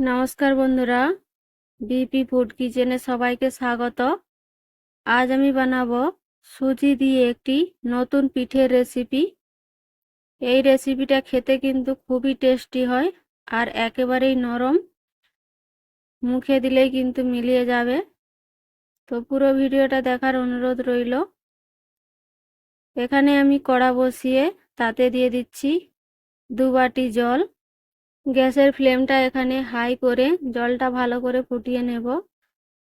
নমস্কার বন্ধুরা, BP food কিচেনে সবাইকে স্বাগত। আজ আমি বানাবো সুজি দিয়ে একটি নতুন পিঠের রেসিপি। এই রেসিপিটা খেতে কিন্তু খুবই টেস্টি হয় আর একেবারেই নরম। মুখে দিলেই কিন্তু মিলিয়ে যাবে। তো পুরো ভিডিওটা দেখার অনুরোধ রইল। এখানে আমি কড়া বসিয়ে তাতে দিয়ে দিচ্ছি দু বাটি জল। গ্যাসের ফ্লেমটা এখানে হাই করে জলটা ভালো করে ফুটিয়ে নেব।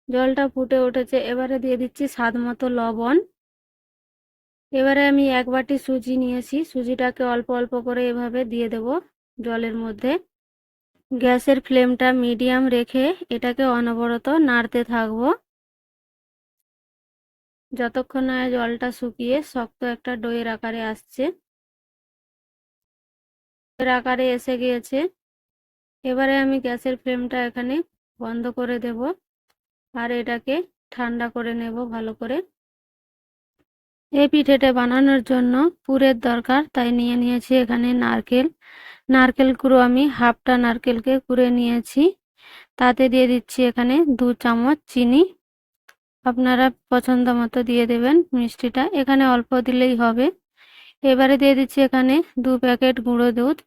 জলটা ফুটে উঠেছে, এবারে দিয়ে দিচ্ছি স্বাদ মতো লবণ। এবারে আমি এক বাটি সুজি নিয়েছি, সুজিটাকে অল্প অল্প করে এভাবে দিয়ে দেব জলের মধ্যে। গ্যাসের ফ্লেমটা মিডিয়াম রেখে এটাকে অনবরত নাড়তে থাকব। যতক্ষণ না জলটা শুকিয়ে শক্ত একটা ডোয়ের আকারে আসছে। আকারে এসে গিয়েছে। এবারে আমি গ্যাসের ফ্লেমটা এখানে বন্ধ করে দেব আর এটাকে ঠান্ডা করে নেব ভালো করে। এই পিঠেটা বানানোর জন্য পুরের দরকার, তাই নিয়ে নিয়েছি এখানে নারকেল। নারকেল কুড়ো আমি হাফটা নারকেলকে কুড়ে নিয়েছি। তাতে দিয়ে দিচ্ছি এখানে দু চামচ চিনি। আপনারা পছন্দ মতো দিয়ে দেবেন মিষ্টিটা। এখানে অল্প দিলেই হবে। এবারে দিয়ে দিচ্ছি এখানে দু প্যাকেট গুঁড়ো দুধ।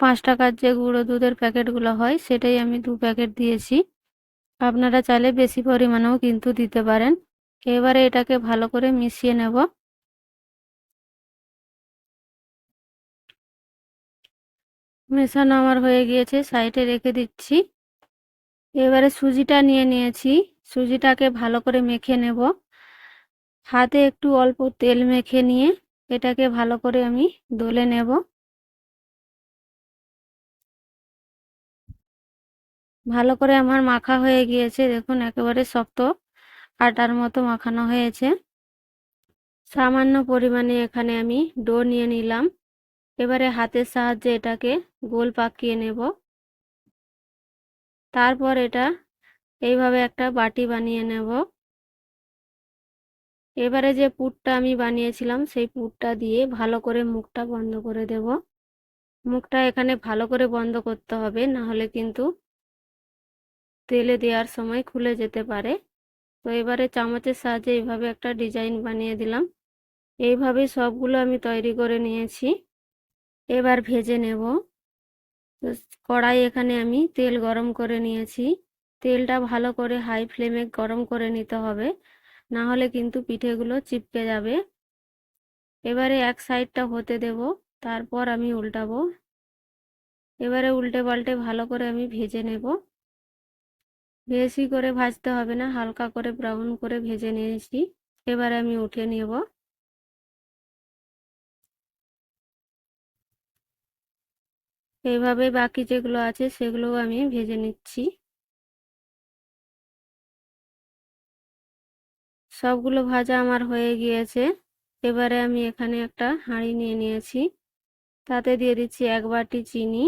পাঁচ টাকার যে গুঁড়ো দুধের প্যাকেটগুলো হয়, সেটাই আমি দু প্যাকেট দিয়েছি। আপনারা চাইলে বেশি পরিমাণেও কিন্তু দিতে পারেন। এবারে এটাকে ভালো করে মিশিয়ে নেব। মেশানো আমার হয়ে গিয়েছে, সাইডে রেখে দিচ্ছি। এবারে সুজিটা নিয়ে নিয়েছি। সুজিটাকে ভালো করে মেখে নেব। হাতে একটু অল্প তেল মেখে নিয়ে এটাকে ভালো করে আমি দলে নেব। ভালো করে আমার মাখা হয়ে গিয়েছে, দেখুন একেবারে শক্ত আটার মতো মাখানো হয়েছে। সামান্য পরিমাণে এখানে আমি ডো নিয়ে নিলাম। এবারে হাতের সাহায্যে এটাকে গোল পাকিয়ে নেব। তারপর এটা এইভাবে একটা বাটি বানিয়ে নেব। এবারে যে পুরটা আমি বানিয়েছিলাম, সেই পুরটা দিয়ে ভালো করে মুখটা বন্ধ করে দেব। মুখটা এখানে ভালো করে বন্ধ করতে হবে, না হলে কিন্তু তেলে দেওয়ার সময় খুলে যেতে পারে। তো এবারে চামচের সাহায্যে এইভাবে একটা ডিজাইন বানিয়ে দিলাম। এইভাবে সবগুলো আমি তৈরি করে নিয়েছি। এবার ভেজে নেব। তো কড়াই এখানে আমি তেল গরম করে নিয়েছি। তেলটা ভালো করে হাই ফ্লেমে গরম করে নিতে হবে। না হলে কিন্তু পিঠেগুলো চিপকে যাবে। এবারে এক সাইডটা হতে দেব, তারপর আমি উল্টাবো। এবারে উল্টে পাল্টে ভালো করে আমি ভেজে নেব। বেশি করে ভাজতে হবে না, হালকা করে ব্রাউন করে ভেজে নিয়েছি। এবারে আমি উঠে নেব। এইভাবে বাকি যেগুলো আছে সেগুলোও আমি ভেজে নিচ্ছি। সবগুলো ভাজা আমার হয়ে গিয়েছে। এবারে আমি এখানে একটা হাঁড়ি নিয়ে নিয়েছি। তাতে দিয়ে দিচ্ছি এক বাটি চিনি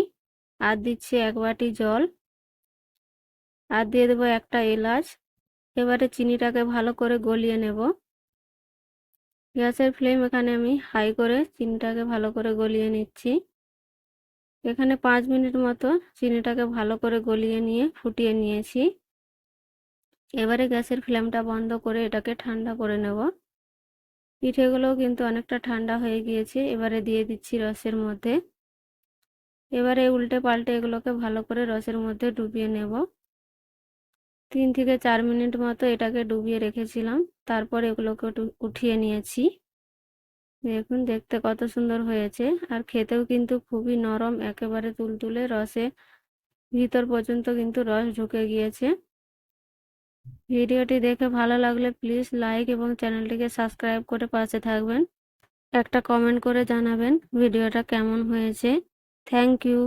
আর দিচ্ছি এক বাটি জল। আর দিয়ে দেবো একটা এলাচ। এবারে চিনিটাকে ভালো করে গলিয়ে নেব। গ্যাসের ফ্লেম এখানে আমি হাই করে চিনিটাকে ভালো করে গলিয়ে নিচ্ছি। এখানে পাঁচ মিনিট মতো চিনিটাকে ভালো করে গলিয়ে নিয়ে ফুটিয়ে নিয়েছি। এবারে গ্যাসের ফ্লেমটা বন্ধ করে এটাকে ঠান্ডা করে নেব। পিঠেগুলোও কিন্তু অনেকটা ঠান্ডা হয়ে গিয়েছে, এবারে দিয়ে দিচ্ছি রসের মধ্যে। এবারে উল্টে পাল্টে এগুলোকে ভালো করে রসের মধ্যে ডুবিয়ে নেব। তিন থেকে চার মিনিট মতো এটাকে ডুবিয়ে রেখেছিলাম, তারপর এগুলোকে উঠিয়ে নিয়েছি। দেখুন, দেখতে কত সুন্দর হয়েছে, আর খেতেও কিন্তু খুবই নরম, একেবারে তুলতুলে রসে ভিতর পর্যন্ত কিন্তু রস ঢুকে গিয়েছে। ভিডিওটি দেখে ভালো লাগলে প্লিজ লাইক এবং চ্যানেলটিকে সাবস্ক্রাইব করে পাশে থাকবেন। একটা কমেন্ট করে জানাবেন ভিডিওটা কেমন হয়েছে। Thank you.